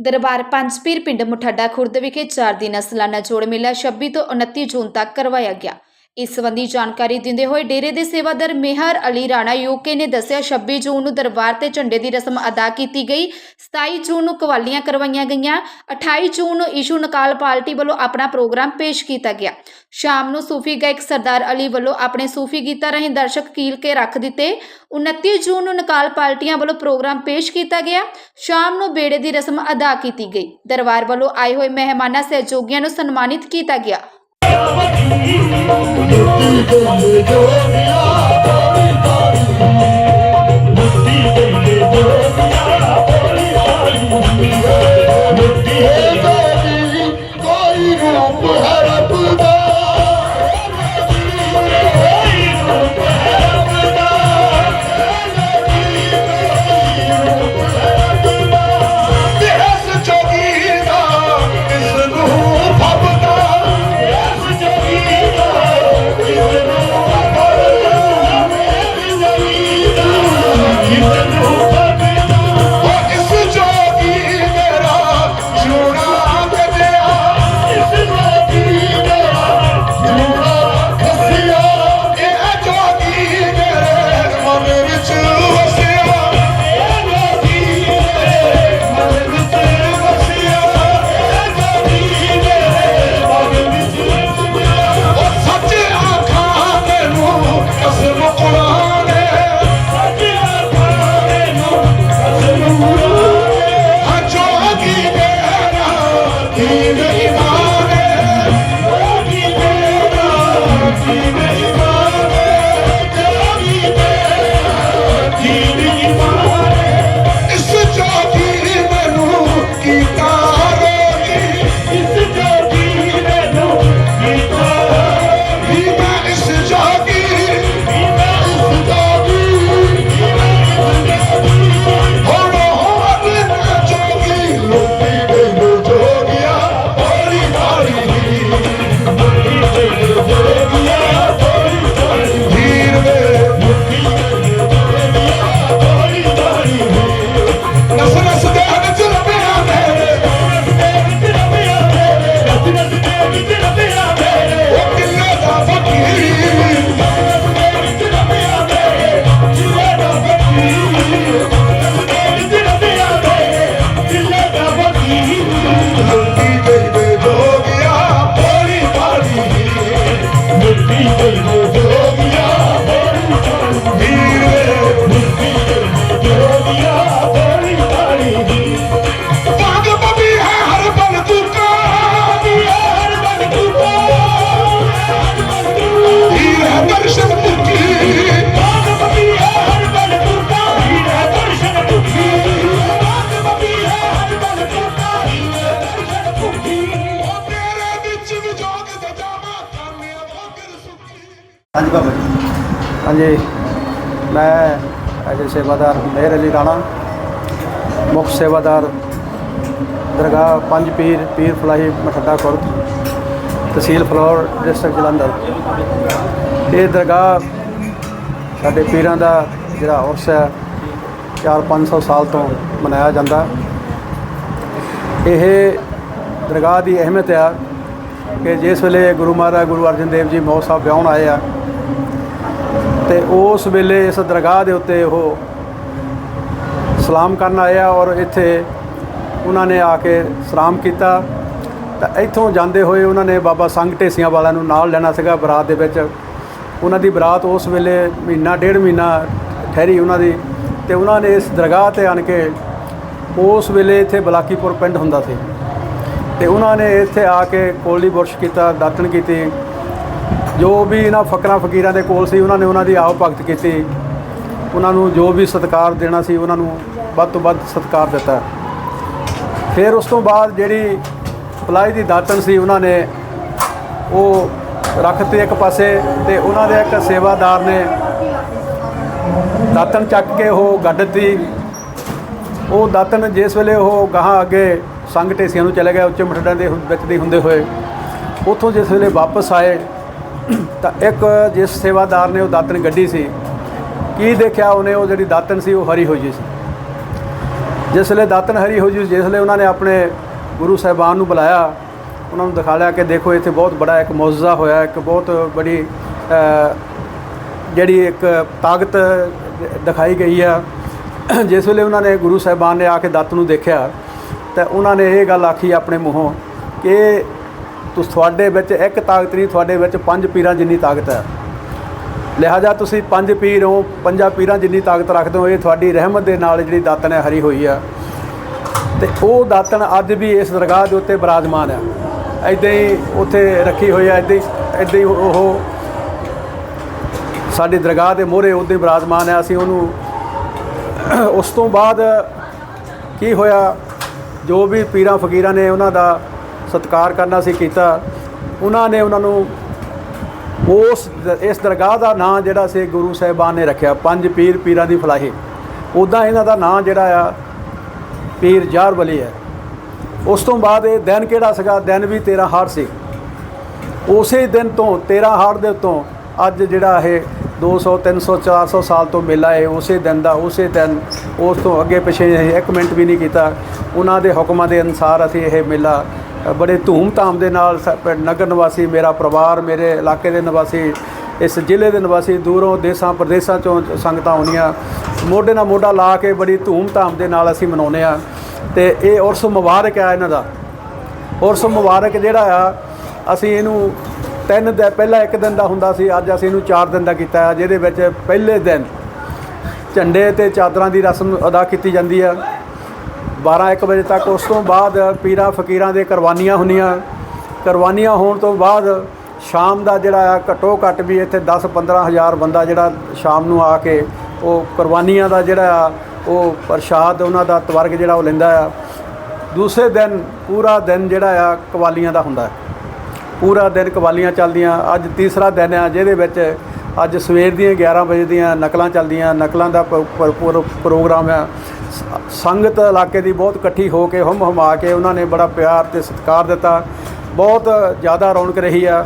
ਦਰਬਾਰ ਪੰਚਪੀਰ ਪਿੰਡ ਮੁਠੱਡਾ ਖੁਰਦ ਵਿਖੇ 4 ਦਿਨਾਂ ਸਾਲਾਨਾ ਜੋੜ ਮੇਲਾ 26 ਤੋਂ 29 ਜੂਨ ਤੱਕ ਕਰਵਾਇਆ ਗਿਆ। ਇਸ ਸੰਬੰਧੀ ਜਾਣਕਾਰੀ ਦਿੰਦੇ ਹੋਏ ਡੇਰੇ ਦੇ ਸੇਵਾਦਾਰ ਮਿਹਰ ਅਲੀ ਰਾਣਾ ਯੂਕੇ ਨੇ ਦੱਸਿਆ 26 ਜੂਨ ਨੂੰ ਦਰਬਾਰ ਤੇ ਝੰਡੇ ਦੀ ਰਸਮ ਅਦਾ ਕੀਤੀ ਗਈ। 27 ਜੂਨ ਨੂੰ ਕਵਾਲੀਆਂ ਕਰਵਾਈਆਂ ਗਈਆਂ। 28 ਜੂਨ ਨੂੰ ਇਸ਼ੂ ਨਕਾਲ ਪਾਰਟੀ ਵੱਲੋਂ ਆਪਣਾ ਪ੍ਰੋਗਰਾਮ ਪੇਸ਼ ਕੀਤਾ ਗਿਆ। ਸ਼ਾਮ ਨੂੰ ਸੂਫੀ ਗਾਇਕ ਸਰਦਾਰ ਅਲੀ ਵੱਲੋਂ ਆਪਣੇ ਸੂਫੀ ਗੀਤਾਂ ਰਾਹੀਂ ਦਰਸ਼ਕ ਕੀਲ ਕੇ ਰੱਖ ਦਿੱਤੇ। 29 ਜੂਨ ਨੂੰ ਨਕਾਲ ਪਾਰਟੀਆਂ ਵੱਲੋਂ ਪ੍ਰੋਗਰਾਮ ਪੇਸ਼ ਕੀਤਾ ਗਿਆ। ਸ਼ਾਮ ਨੂੰ ਬੇੜੇ ਦੀ ਰਸਮ ਅਦਾ ਕੀਤੀ ਗਈ। ਦਰਬਾਰ ਵੱਲੋਂ ਆਏ ਹੋਏ ਮਹਿਮਾਨਾਂ ਸਹਿਯੋਗੀਆਂ ਨੂੰ ਸਨਮਾਨਿਤ ਕੀਤਾ ਗਿਆ। Thank you. ਇਸ ਹਾਂਜੀ। ਮੈਂ ਅਜੇ ਸੇਵਾਦਾਰ ਮੇਹਰ ਅਲੀ ਰਾਣਾ, ਮੁੱਖ ਸੇਵਾਦਾਰ ਦਰਗਾਹ ਪੰਜ ਪੀਰ ਪੀਰ ਫਲਾਹੀ ਮਠੱਡਾ ਖੁਰਦ ਤਹਿਸੀਲ ਫਲੌਰ, ਡਿਸਟ੍ਰਿਕਟ ਜਲੰਧਰ। ਇਹ ਦਰਗਾਹ ਸਾਡੇ ਪੀਰਾਂ ਦਾ ਜਿਹੜਾ ਉਰਸ ਹੈ 4-500 ਸਾਲ ਤੋਂ ਮਨਾਇਆ ਜਾਂਦਾ। ਇਹ ਦਰਗਾਹ ਦੀ ਅਹਿਮੀਅਤ ਆ ਕਿ ਜਿਸ ਵੇਲੇ ਗੁਰੂ ਮਹਾਰਾਜ ਗੁਰੂ ਅਰਜਨ ਦੇਵ ਜੀ ਮੌਤ ਸਾਹਿਬ ਵਿਆਹਣ ਆਏ ਆ ਤੇ ਉਸ ਵੇਲੇ ਇਸ ਦਰਗਾਹ ਦੇ ਉੱਤੇ ਉਹ ਸਲਾਮ ਕਰਨ ਆਇਆ ਔਰ ਇੱਥੇ ਉਹਨਾਂ ਨੇ ਆ ਕੇ ਸਲਾਮ ਕੀਤਾ। ਤਾਂ ਇੱਥੋਂ ਜਾਂਦੇ ਹੋਏ ਉਹਨਾਂ ਨੇ ਬਾਬਾ ਸੰਗ ਢੇਸੀਆਂ ਵਾਲਿਆਂ ਨੂੰ ਨਾਲ ਲੈਣਾ ਸੀਗਾ ਬਰਾਤ ਦੇ ਵਿੱਚ। ਉਹਨਾਂ ਦੀ ਬਰਾਤ ਉਸ ਵੇਲੇ ਮਹੀਨਾ, ਡੇਢ ਮਹੀਨਾ ਠਹਿਰੀ ਉਹਨਾਂ ਦੀ ਤੇ ਉਹਨਾਂ ਨੇ ਇਸ ਦਰਗਾਹ ਤੇ ਆਣ ਕੇ ਉਸ ਵੇਲੇ ਇੱਥੇ ਬਲਾਕੀਪੁਰ ਪਿੰਡ ਹੁੰਦਾ ਸੀ। ਤੇ ਉਹਨਾਂ ਨੇ ਇੱਥੇ ਆ ਕੇ ਕੋਲੀ ਬੁਰਸ਼ ਕੀਤਾ, ਦਾਤਣ ਕੀਤੀ। ਜੋ ਵੀ ਇਹਨਾਂ ਫਕਰਾਂ ਫਕੀਰਾਂ ਦੇ ਕੋਲ ਸੀ, ਉਹਨਾਂ ਨੇ ਉਹਨਾਂ ਦੀ ਆਪ ਭਗਤ ਕੀਤੀ। ਉਹਨਾਂ ਨੂੰ ਜੋ ਵੀ ਸਤਿਕਾਰ ਦੇਣਾ ਸੀ, ਉਹਨਾਂ ਨੂੰ ਵੱਧ ਤੋਂ ਵੱਧ ਸਤਿਕਾਰ ਦਿੱਤਾ। ਫਿਰ ਉਸ ਤੋਂ ਬਾਅਦ ਜਿਹੜੀ ਪਲਾਈ ਦੀ ਦਾਤਣ ਸੀ, ਉਹਨਾਂ ਨੇ ਉਹ ਰੱਖਤੀ ਇੱਕ ਪਾਸੇ ਤੇ ਉਹਨਾਂ ਦੇ ਇੱਕ ਸੇਵਾਦਾਰ ਨੇ ਦਾਤਣ ਚੱਕ ਕੇ ਉਹ ਗੱਡ ਦਿੱਤੀ। ਉਹ ਦਾਤਣ ਜਿਸ ਵੇਲੇ ਉਹ ਗਾਹਾਂ ਅੱਗੇ ਸੰਗ ਢੇਸੀਆਂ ਨੂੰ ਚਲੇ ਗਿਆ ਉੱਚੇ ਮਠੜਾਂ ਦੇ ਵਿੱਚ ਦੀ ਹੁੰਦੇ ਹੋਏ, ਉੱਥੋਂ ਜਿਸ ਵੇਲੇ ਵਾਪਸ ਆਏ ਤਾਂ ਇੱਕ ਜਿਸ ਸੇਵਾਦਾਰ ਨੇ ਉਹ ਦਾਤਣ ਗੱਡੀ ਸੀ, ਕੀ ਦੇਖਿਆ ਉਹਨੇ, ਉਹ ਜਿਹੜੀ ਦਾਤਣ ਸੀ ਉਹ ਹਰੀ ਹੋਈ ਸੀ। ਜਿਸ ਵੇਲੇ ਦਾਤਨ ਹਰੀ ਹੋ ਜੀ ਜਿਸ ਵੇਲੇ ਉਹਨਾਂ ਨੇ ਆਪਣੇ ਗੁਰੂ ਸਾਹਿਬਾਨ ਨੂੰ ਬੁਲਾਇਆ, ਉਹਨਾਂ ਨੂੰ ਦਿਖਾ ਲਿਆ ਕਿ ਦੇਖੋ ਇੱਥੇ ਬਹੁਤ ਬੜਾ ਇੱਕ ਮੌਜਜ਼ਾ ਹੋਇਆ, ਇੱਕ ਬਹੁਤ ਬੜੀ ਜਿਹੜੀ ਇੱਕ ਤਾਕਤ ਦਿਖਾਈ ਗਈ ਆ। ਜਿਸ ਵੇਲੇ ਉਹਨਾਂ ਨੇ ਗੁਰੂ ਸਾਹਿਬਾਨ ਨੇ ਆ ਕੇ ਦੱਤ ਨੂੰ ਦੇਖਿਆ, ਤਾਂ ਉਹਨਾਂ ਨੇ ਇਹ ਗੱਲ ਆਖੀ ਆਪਣੇ ਮੂੰਹੋਂ ਕਿ ਤੁਸ, ਤੁਹਾਡੇ ਵਿੱਚ ਇੱਕ ਤਾਕਤ ਨਹੀਂ, ਤੁਹਾਡੇ ਵਿੱਚ ਪੰਜ ਪੀਰਾਂ ਜਿੰਨੀ ਤਾਕਤ ਹੈ। ਲਿਹਾਜ਼ਾ ਤੁਸੀਂ ਪੰਜ ਪੀਰ ਹੋ, ਪੰਜਾਂ ਪੀਰਾਂ ਜਿੰਨੀ ਤਾਕਤ ਰੱਖਦੇ ਹੋ, ਇਹ ਤੁਹਾਡੀ ਰਹਿਮਤ ਦੇ ਨਾਲ ਜਿਹੜੀ ਦਾਤਨ ਹੈ, ਹਰੀ ਹੋਈ ਆ ਤੇ ਉਹ ਦਾਤਨ ਅੱਜ ਵੀ ਇਸ ਦਰਗਾਹ ਦੇ ਉੱਤੇ ਬਿਰਾਜਮਾਨ ਹੈ। ਐਦਾਂ ਹੀ ਉੱਥੇ ਰੱਖੀ ਹੋਈ ਹੈ ਐਦਾਂ ਹੀ ਐਦਾਂ ਹੀ ਉਹ ਸਾਡੀ ਦਰਗਾਹ ਦੇ ਮੋਹਰੇ ਉੱਦਾਂ ਹੀ ਬਿਰਾਜਮਾਨ ਹੈ। ਅਸੀਂ ਉਹਨੂੰ ਉਸ ਤੋਂ ਬਾਅਦ ਕੀ ਹੋਇਆ, ਜੋ ਵੀ ਪੀਰਾਂ, ਫਕੀਰਾਂ ਨੇ ਉਹਨਾਂ ਦਾ ਸਤਿਕਾਰ ਕਰਨਾ ਸੀ ਕੀਤਾ, ਉਹਨਾਂ ਨੇ ਉਹਨਾਂ ਨੂੰ ਉਸ ਇਸ ਦਰਗਾਹ ਦਾ ਨਾਂ ਜਿਹੜਾ ਸੀ ਗੁਰੂ ਸਾਹਿਬਾਨ ਨੇ ਰੱਖਿਆ, ਪੰਜ ਪੀਰ ਪੀਰਾਂ ਦੀ ਫਲਾਹੀ। ਉਦਾਂ ਇਹਨਾਂ ਦਾ ਨਾਂ ਜਿਹੜਾ ਆ, ਪੀਰ ਜਾਰ ਵਲੀ ਹੈ। ਉਸ ਤੋਂ ਬਾਅਦ ਇਹ ਦਿਨ ਕਿਹੜਾ ਸੀਗਾ? ਦਿਨ ਵੀ 13 ਹਾਰ ਸੀ। ਉਸੇ ਦਿਨ ਤੋਂ 13 ਹਾਰ ਦੇ ਉੱਤੋਂ ਅੱਜ ਜਿਹੜਾ ਇਹ 200 300 400 ਸਾਲ ਤੋਂ ਮੇਲਾ ਹੈ ਉਸੇ ਦਿਨ ਦਾ, ਉਸੇ ਦਿਨ ਉਸ ਤੋਂ ਅੱਗੇ ਪਿਛੇ ਇਹ ਇੱਕ ਮਿੰਟ ਵੀ ਨਹੀਂ ਕੀਤਾ। ਉਹਨਾਂ ਦੇ ਹੁਕਮਾਂ ਦੇ ਅਨੁਸਾਰ ਅਸੀਂ ਇਹ ਮੇਲਾ ਬੜੇ ਧੂਮ-ਧਾਮ ਦੇ ਨਾਲ ਸ- ਨਗਰ ਨਿਵਾਸੀ, ਮੇਰਾ ਪਰਿਵਾਰ, ਮੇਰੇ ਇਲਾਕੇ ਦੇ ਨਿਵਾਸੀ, ਇਸ ਜ਼ਿਲ੍ਹੇ ਦੇ ਨਿਵਾਸੀ, ਦੂਰੋਂ ਦੇਸਾਂ, ਪ੍ਰਦੇਸਾਂ ਚੋਂ ਸੰਗਤਾਂ ਆਉਂਦੀਆਂ। ਮੋਢੇ ਨਾਲ ਮੋਢਾ ਲਾ ਕੇ ਬੜੀ ਧੂਮ-ਧਾਮ ਦੇ ਨਾਲ ਅਸੀਂ ਮਨਾਉਂਦੇ ਆ ਤੇ ਇਹ ਉਰਸ ਮੁਬਾਰਕ ਆ ਇਹਨਾਂ ਦਾ। ਉਰਸ ਮੁਬਾਰਕ ਜਿਹੜਾ ਆ, ਅਸੀਂ ਇਹਨੂੰ ਤਿੰਨ ਦਿਨ ਪਹਿਲਾਂ ਇੱਕ ਦਿਨ ਦਾ ਹੁੰਦਾ ਸੀ, ਅੱਜ ਅਸੀਂ ਇਹਨੂੰ ਚਾਰ ਦਿਨ ਦਾ ਕੀਤਾ ਹੈ ਜਿਹਦੇ ਵਿੱਚ ਪਹਿਲੇ ਦਿਨ ਝੰਡੇ ਤੇ ਚਾਦਰਾਂ ਦੀ ਰਸਮ ਅਦਾ ਕੀਤੀ ਜਾਂਦੀ ਆ। 12 1 ਵਜੇ ਤੱਕ ਉਸ ਤੋਂ ਬਾਅਦ ਪੀਰਾਂ ਫਕੀਰਾਂ ਦੇ ਕੁਰਬਾਨੀਆਂ ਹੁੰਦੀਆਂ। ਕੁਰਬਾਨੀਆਂ ਹੋਣ ਤੋਂ ਬਾਅਦ ਸ਼ਾਮ ਦਾ ਜਿਹੜਾ ਆ ਘੱਟੋ ਘੱਟ ਵੀ ਇੱਥੇ 10 15 ਹਜ਼ਾਰ ਬੰਦਾ ਜਿਹੜਾ ਸ਼ਾਮ ਨੂੰ ਆ ਕੇ ਉਹ ਕੁਰਬਾਨੀਆਂ ਦਾ ਜਿਹੜਾ ਆ ਉਹ ਪ੍ਰਸ਼ਾਦ ਉਹਨਾਂ ਦਾ ਤਵਰਗ ਜਿਹੜਾ ਉਹ ਲੈਂਦਾ ਆ। ਦੂਸਰੇ ਦਿਨ ਪੂਰਾ ਦਿਨ ਜਿਹੜਾ ਆ ਕਵਾਲੀਆਂ ਦਾ ਹੁੰਦਾ। ਪੂਰਾ ਦਿਨ ਕਵਾਲੀਆਂ ਚੱਲਦੀਆਂ। ਅੱਜ ਤੀਸਰਾ ਦਿਨ ਆ ਜਿਹਦੇ ਵਿੱਚ ਅੱਜ ਸਵੇਰ ਦੀਆਂ 11 ਵਜੇ ਦੀਆਂ ਨਕਲਾਂ ਚੱਲਦੀਆਂ। ਨਕਲਾਂ ਦਾ ਪ- ਪ੍ਰੋਗਰਾਮ ਆ। ਸ- ਸੰਗਤ ਇਲਾਕੇ ਦੀ ਬਹੁਤ ਇਕੱਠੀ ਹੋ ਕੇ ਹਮ ਹਮਾ ਕੇ ਉਹਨਾਂ ਨੇ ਬੜਾ ਪਿਆਰ ਤੇ ਸਤਿਕਾਰ ਦਿੱਤਾ। ਬਹੁਤ ਜ਼ਿਆਦਾ ਰੌਣਕ ਰਹੀ ਆ।